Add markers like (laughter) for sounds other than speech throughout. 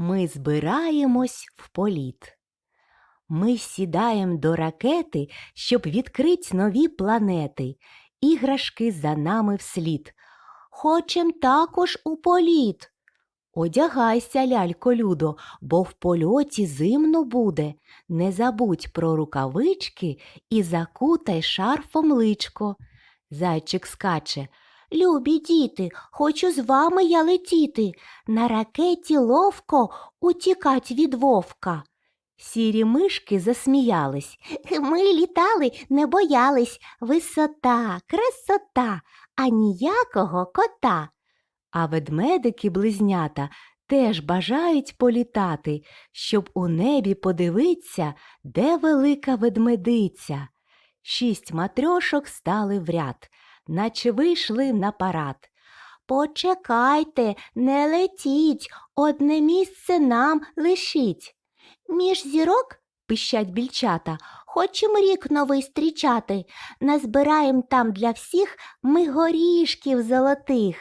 Ми збираємось в політ. Ми сідаєм до ракети, щоб відкрить нові планети. Іграшки за нами вслід. Хочем також у політ. Одягайся, лялько Людо, бо в польоті зимно буде. Не забудь про рукавички і закутай шарфом личко. Зайчик скаче. Любі діти, хочу з вами я летіти. На ракеті ловко утікать від вовка. Сірі мишки засміялись. (laughs) Ми літали, не боялись. Висота, красота, а ніякого кота. А ведмедики близнята теж бажають політати, щоб у небі подивиться, де велика ведмедиця. Шість матрьошок стали в ряд, наче вийшли на парад. Почекайте, не летіть, одне місце нам лишіть. Між зірок, пищать більчата, хочем рік новий стрічати. Назбираєм там для всіх ми горішків золотих.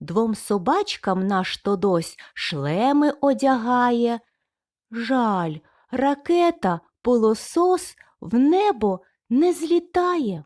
Двом собачкам наш Тодось шлеми одягає. Жаль, ракета, пилосос в небо не злітає.